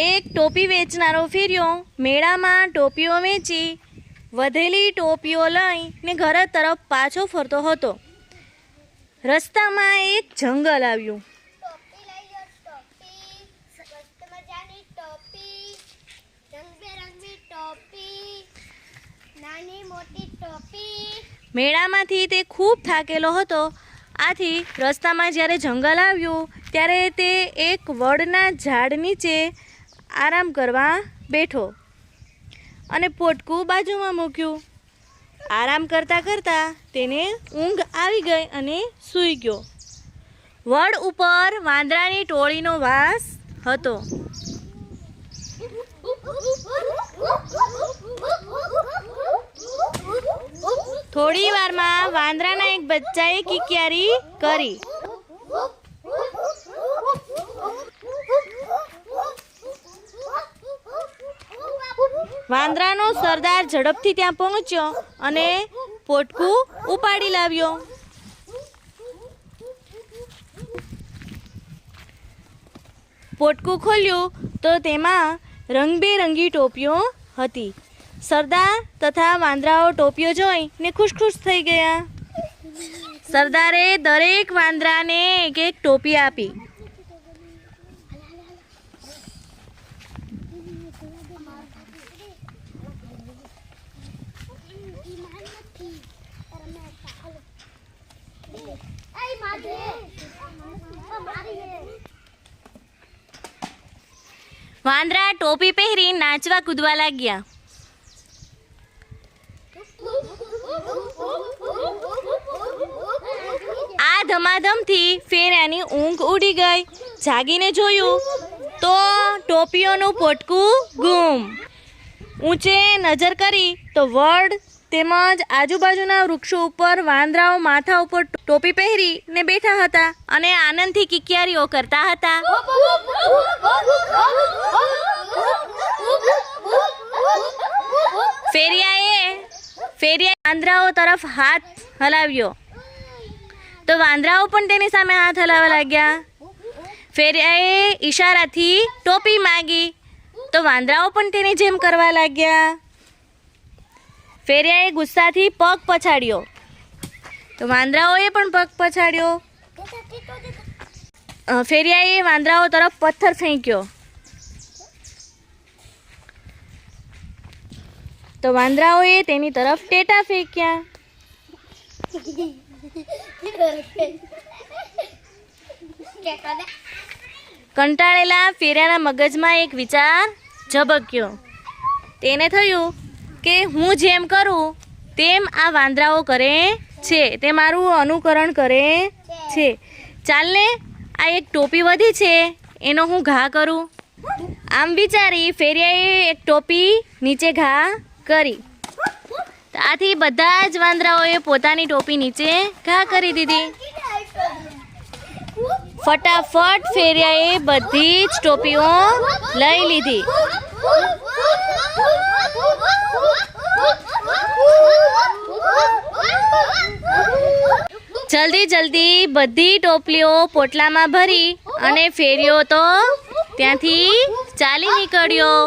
એક ટોપી વેચનારો ફેર્યો મેળામાં ટોપીઓ વેચી વધેલી ટોપીઓ લઈને ઘર તરફ પાછો ફરતો હતો. રસ્તામાં એક જંગલ આવ્યું. મેળામાંથી તે ખૂબ થાકેલો હતો. આથી રસ્તામાં જ્યારે જંગલ આવ્યું ત્યારે તે એક વડના ઝાડ નીચે આરામ કરવા બેઠો અને પોટકું બાજુમાં મૂક્યું. આરામ કરતાં કરતાં તેને ઊંઘ આવી ગઈ અને સૂઈ ગયો. વડ ઉપર વાંદરાની ટોળીનો વાસ હતો. થોડી વારમાં વાંદરાના એક બચ્ચાએ કિકિયારી કરી. વાંદરાનો સરદાર ઝડપથી ત્યાં પહોંચ્યો અને પોટકું ઉપાડી લાવ્યો. પોટકું ખોલ્યું તો તેમાં રંગબેરંગી ટોપીઓ હતી. સરદાર તથા વાંદરાઓ ટોપીઓ જોઈને ખુશ ખુશ થઈ ગયા. સરદારે દરેક વાંદરાને એક એક ટોપી આપી. વાંદરા ટોપી પહેરી નાચવા કૂદવા લાગ્યા. આ ધમાધમથી ફેરાની ઊંઘ ઉડી ગઈ. જાગીને જોયું તો ટોપીઓનું પોટકું ગુમ. ઊંચે નજર કરી તો વડ તેમજ આજુબાજુના વૃક્ષો ઉપર વાંદરાઓ માથા ઉપર ટોપી પહેરીને બેઠા હતા અને આનંદથી કિકિયારીઓ કરતા હતા. ફેરિયાએ ફેરિયા વાંદરાઓ તરફ હાથ હલાવ્યો. તો વાંદરાઓ પણ તેની સામે હાથ હલાવવા લાગ્યા. ફેરિયાએ ઈશારાથી ટોપી માગી. તો વાંદરાઓ પણ તેની જેમ કરવા લાગ્યા. ફેરિયાએ ગુસ્સાથી પગ પછાડ્યો. તો વાંદરાઓએ પણ પગ પછાડ્યો. ફેરિયાએ વાંદરાઓ તરફ પથ્થર ફેંક્યો. તો વાંદરાઓએ તેની તરફ ટેટા ફેંક્યા. કંટાળેલા ફેરિયાના મગજમાં એક વિચાર ઝબક્યો. તેને થયું કે હું જેમ કરું, તેમ આ વાંદરાઓ કરે છે. તે મારું અનુકરણ કરે છે. ચાલને આ એક ટોપી વધી છે. એનો હું ઘા કરું. આમ વિચારી ફેરિયાએ એક ટોપી નીચે ઘા કરી. આથી બધા જ વાંદરાઓએ પોતાની ટોપી નીચે ઘા કરી દીધી. ફટાફટ ફેરિયાએ બધી જ ટોપીઓ લઈ લીધી. જલ્દી જલ્દી બધી ટોપલીઓ પોટલામાં ભરી અને ફેર્યો તો ત્યાંથી ચાલી નીકળ્યો.